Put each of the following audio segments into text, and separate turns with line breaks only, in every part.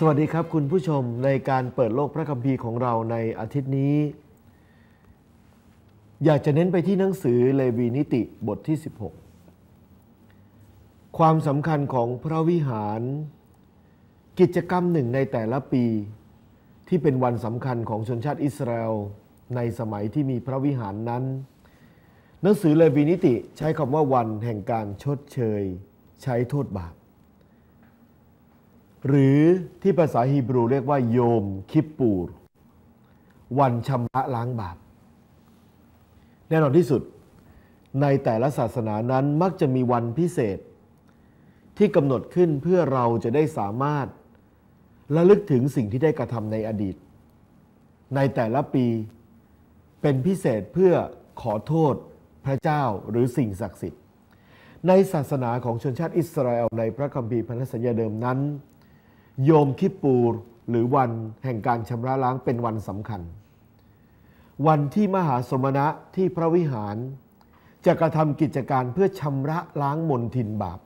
สวัสดีครับคุณผู้ชมในการเปิดโลกพระคัมภีร์ของเราในอาทิตย์นี้ อยากจะเน้นไปที่หนังสือเลวีนิติบทที่ 16 ความสำคัญของพระวิหาร กิจกรรมหนึ่งในแต่ละปี ที่เป็นวันสำคัญของชนชาติอิสราเอลในสมัยที่มีพระวิหารนั้น หนังสือเลวีนิติใช้คำว่าวันแห่งการชดเชย ใช้โทษบาป หรือที่ภาษาฮีบรูเรียกว่าโยมคิปปูร วันชำระล้างบาป แน่นอนที่สุด ในแต่ละศาสนานั้นมักจะมีวันพิเศษ ที่กำหนดขึ้นเพื่อเราจะได้สามารถระลึกถึงสิ่งที่ได้กระทำในอดีต ในแต่ละปีเป็นพิเศษเพื่อขอโทษพระเจ้าหรือสิ่งศักดิ์สิทธิ์ ในศาสนาของชนชาติอิสราเอลในพระคัมภีร์พันธสัญญาเดิมนั้น โยมคิปปูรหรือวันแห่งการชำระล้างเป็นวันสำคัญ วันที่มหาสมณะที่พระวิหาร จะกระทำกิจการเพื่อชำระล้างมนทินบาป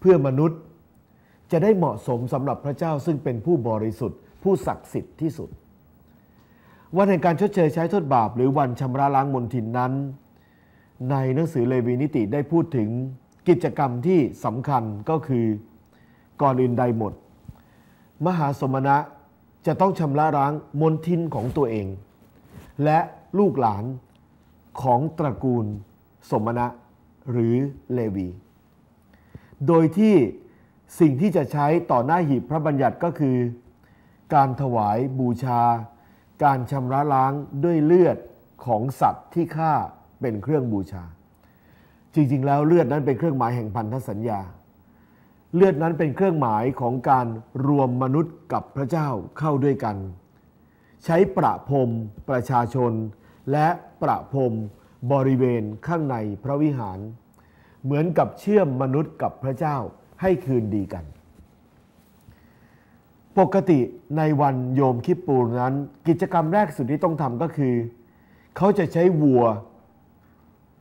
เพื่อมนุษย์จะได้เหมาะสมสำหรับพระเจ้าซึ่งเป็นผู้บริสุทธิ์ ผู้ศักดิ์สิทธิ์ที่สุด วันแห่งการชดเชยใช้โทษบาป หรือวันชำระล้างมนทินนั้น ในหนังสือเลวีนิติได้พูดถึงกิจกรรมที่สำคัญก็คือก่อนอื่นใดหมด มหาสมณะจะต้องชำระล้างมนทินของตัวเอง และลูกหลานของตระกูลสมณะหรือเลวี โดยที่สิ่งที่จะใช้ต่อหน้าหีบพระบัญญัติก็คือ การถวายบูชา การชำระล้างด้วยเลือดของสัตว์ที่ฆ่าเป็นเครื่องบูชา จริงๆ แล้วเลือดนั้นเป็นเครื่องหมายแห่งพันธสัญญา เลือดนั้นเป็นเครื่องหมายของการรวมมนุษย์กับพระเจ้าเข้าด้วยกัน ใช้ประพรมประชาชน และประพรมบริเวณข้างในพระวิหาร เหมือนกับเชื่อมมนุษย์กับพระเจ้าให้คืนดีกัน ปกติในวันโยมคิปปูนั้น กิจกรรมแรกสุดที่ต้องทำก็คือ เขาจะใช้วัว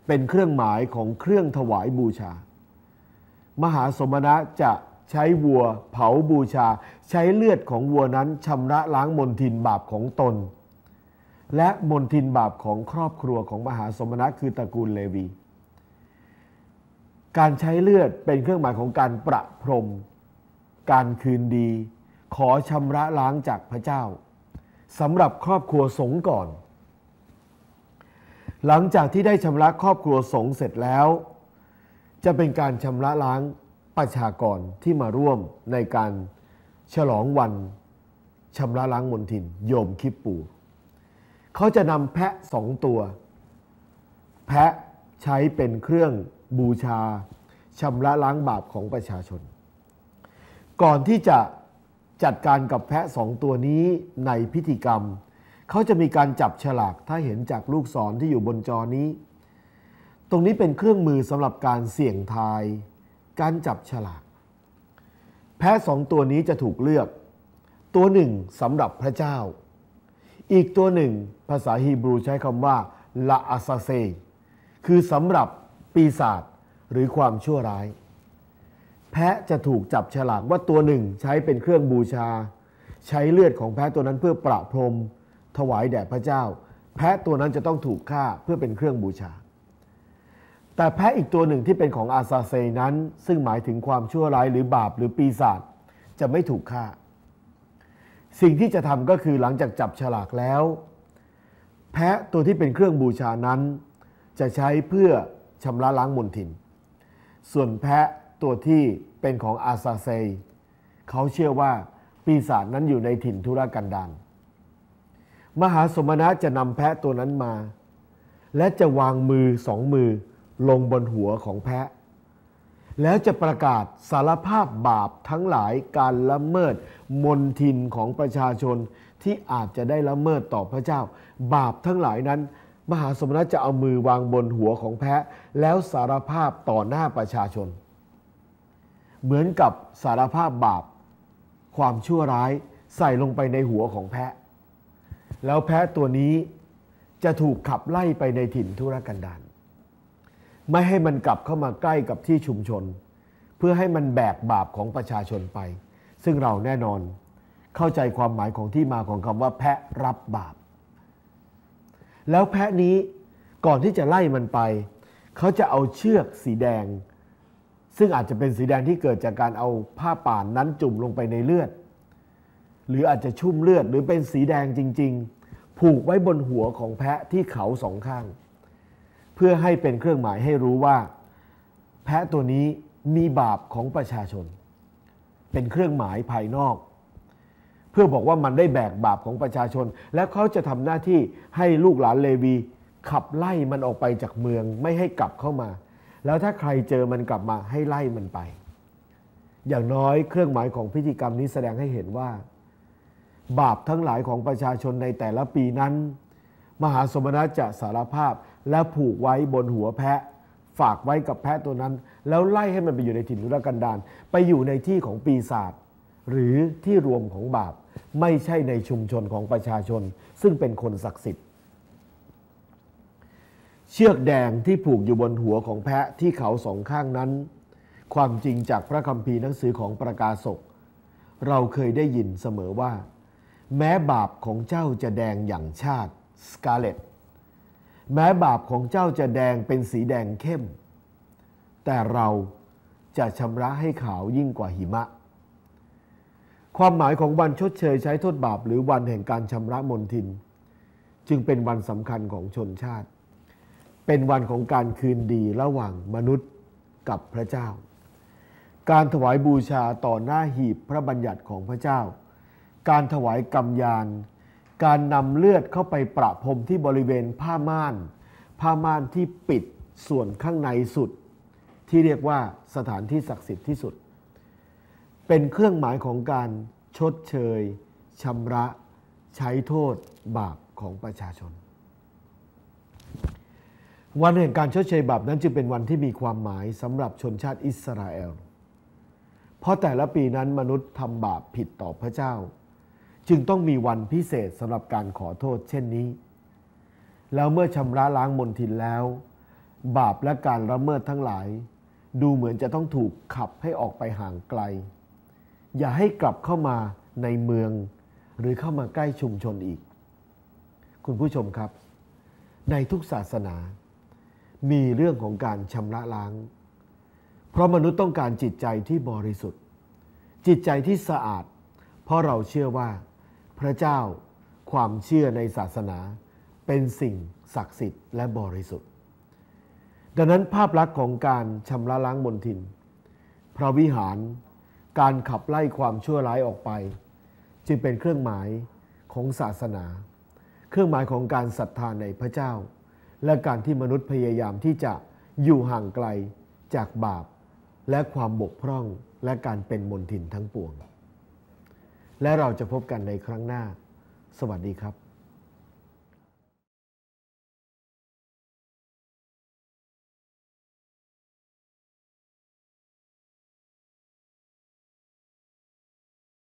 เป็นเครื่องหมายของเครื่องถวายบูชา มหาสมณะจะใช้วัวเผาบูชา ใช้เลือดของวัวนั้นชำระล้างมนทินบาปของตน และมนทินบาปของครอบครัวของมหาสมณะคือตระกูลเลวี การใช้เลือดเป็นเครื่องหมายของการประพรม การคืนดี ขอชำระล้างจากพระเจ้าสำหรับครอบครัวสงก่อน หลังจากที่ได้ชำระครอบครัวสงเสร็จแล้ว จะเป็นการชำระล้างประชากรที่มาร่วมในการฉลองวันชำระล้างมนทิน โยมคิปปูเขาจะนำแพะสองตัว แพะใช้เป็นเครื่องบูชาชำระล้างบาปของประชาชน ก่อนที่จะจัดการกับแพะสองตัวนี้ในพิธีกรรม เขาจะมีการจับฉลากถ้าเห็นจากลูกศรที่อยู่บนจอนี้ ตรงนี้เป็นเครื่องมือสำหรับการเสี่ยงทาย การจับฉลาก แพะสองตัวนี้จะถูกเลือก ตัวหนึ่งสำหรับพระเจ้า อีกตัวหนึ่ง ภาษาฮีบรูใช้คำว่าละอาซาเซ คือสำหรับปีศาจหรือความชั่วร้าย แพะจะถูกจับฉลากว่าตัวหนึ่งใช้เป็นเครื่องบูชา ใช้เลือดของแพะตัวนั้นเพื่อประพรม ถวายแด่พระเจ้า แพะตัวนั้นจะต้องถูกฆ่าเพื่อเป็นเครื่องบูชา แต่แพะอีกตัวหนึ่งที่เป็นของอาซาเซนั้น ซึ่งหมายถึงความชั่วร้ายหรือบาปหรือปีศาจจะไม่ถูกฆ่า สิ่งที่จะทำก็คือหลังจากจับฉลากแล้ว แพะตัวที่เป็นเครื่องบูชานั้น จะใช้เพื่อชำระล้างมลทิน ส่วนแพะตัวที่เป็นของอาซาเซเขาเชื่อว่าปีศาจนั้นอยู่ในถิ่นทุรกันดารมหาสมณะจะนำแพะตัวนั้นมา และจะวางมือสองมือ ลงบนหัวของแพะ แล้วจะประกาศสารภาพบาปทั้งหลายการละเมิดมนทินของประชาชนที่อาจจะได้ละเมิดต่อพระเจ้า บาปทั้งหลายนั้น มหาสมณะจะเอามือวางบนหัวของแพะ แล้วสารภาพต่อหน้าประชาชน เหมือนกับสารภาพบาป ความชั่วร้ายใส่ลงไปในหัวของแพะ แล้วแพะตัวนี้จะถูกขับไล่ไปในถิ่นทุรกันดาร ไม่ให้มันกลับเข้ามาใกล้กับที่ชุมชน เพื่อให้มันแบกบาปของประชาชนไป ซึ่งเราแน่นอนเข้าใจความหมายของที่มาของคำว่า แพะรับบาป แล้วแพะนี้ก่อนที่จะไล่มันไป เขาจะเอาเชือกสีแดง ซึ่งอาจจะเป็นสีแดงที่เกิดจากการเอาผ้าป่านนั้นจุ่มลงไปในเลือด หรืออาจจะชุ่มเลือดหรือเป็นสีแดงจริง ๆ ผูกไว้บนหัวของแพะที่เขาสองข้าง เพื่อให้เป็นเครื่องหมายให้รู้ว่า แพะตัวนี้มีบาปของประชาชน เป็นเครื่องหมายภายนอก เพื่อบอกว่ามันได้แบกบาปของประชาชน และเขาจะทำหน้าที่ให้ลูกหลานเลวี ขับไล่มันออกไปจากเมืองไม่ให้กลับเข้ามา แล้วถ้าใครเจอมันกลับมาให้ไล่มันไป อย่างน้อยเครื่องหมายของพิธีกรรมนี้แสดงให้เห็นว่า บาปทั้งหลายของประชาชนในแต่ละปีนั้น มหาสมณะจะสารภาพ และผูกไว้บนหัวแพะ ฝากไว้กับแพะตัวนั้น แล้วไล่ให้มันไปอยู่ในถิ่นทุรกันดารไปอยู่ในที่ของปีศาจหรือที่รวมของบาป ไม่ใช่ในชุมชนของประชาชน ซึ่งเป็นคนศักดิ์สิทธิ์ เชือกแดงที่ผูกอยู่บนหัวของแพะที่เขาสองข้างนั้น ความจริงจากพระคัมภีร์หนังสือของประกาศกเราเคยได้ยินเสมอว่า แม้บาปของเจ้าจะแดงอย่างชาติสกาเลต แม้บาปของเจ้าจะแดงเป็นสีแดงเข้ม แต่เราจะชำระให้ขาวยิ่งกว่าหิมะ ความหมายของวันชดเชยใช้โทษบาปหรือวันแห่งการชำระมนทิน จึงเป็นวันสำคัญของชนชาติ เป็นวันของการคืนดีระหว่างมนุษย์กับพระเจ้า การถวายบูชาต่อหน้าหีบพระบัญญัติของพระเจ้า การถวายกำยาน การนำเลือดเข้าไปประพรมที่บริเวณผ้าม่าน ผ้าม่านที่ปิดส่วนข้างในสุด ที่เรียกว่าสถานที่ศักดิ์สิทธิ์ที่สุด เป็นเครื่องหมายของการชดเชยชำระ ใช้โทษบาปของประชาชน วันแห่งการชดเชยบาปนั้นจึงเป็นวันที่มีความหมายสำหรับชนชาติอิสราเอล เพราะแต่ละปีนั้นมนุษย์ทำบาปผิดต่อพระเจ้า จึงต้องมีวันพิเศษสำหรับการขอโทษเช่นนี้ แล้วเมื่อชำระล้างมนทินแล้ว บาปและการละเมิดทั้งหลาย ดูเหมือนจะต้องถูกขับให้ออกไปห่างไกล อย่าให้กลับเข้ามาในเมือง หรือเข้ามาใกล้ชุมชนอีก คุณผู้ชมครับ ในทุกศาสนา มีเรื่องของการชำระล้าง เพราะมนุษย์ต้องการจิตใจที่บริสุทธิ์ จิตใจที่สะอาดเพราะเราเชื่อว่า พระเจ้า ความเชื่อในศาสนา เป็นสิ่งศักดิ์สิทธิ์และบริสุทธิ์ ดังนั้นภาพลักษณ์ของการชำระล้างมนทิน พระวิหาร การขับไล่ความชั่วร้ายออกไป จึงเป็นเครื่องหมายของศาสนา เครื่องหมายของการศรัทธาในพระเจ้า และการที่มนุษย์พยายามที่จะอยู่ห่างไกลจากบาปและความบกพร่องและการเป็นมนทินทั้งปวง และเราจะพบกันในครั้งหน้า สวัสดีครับ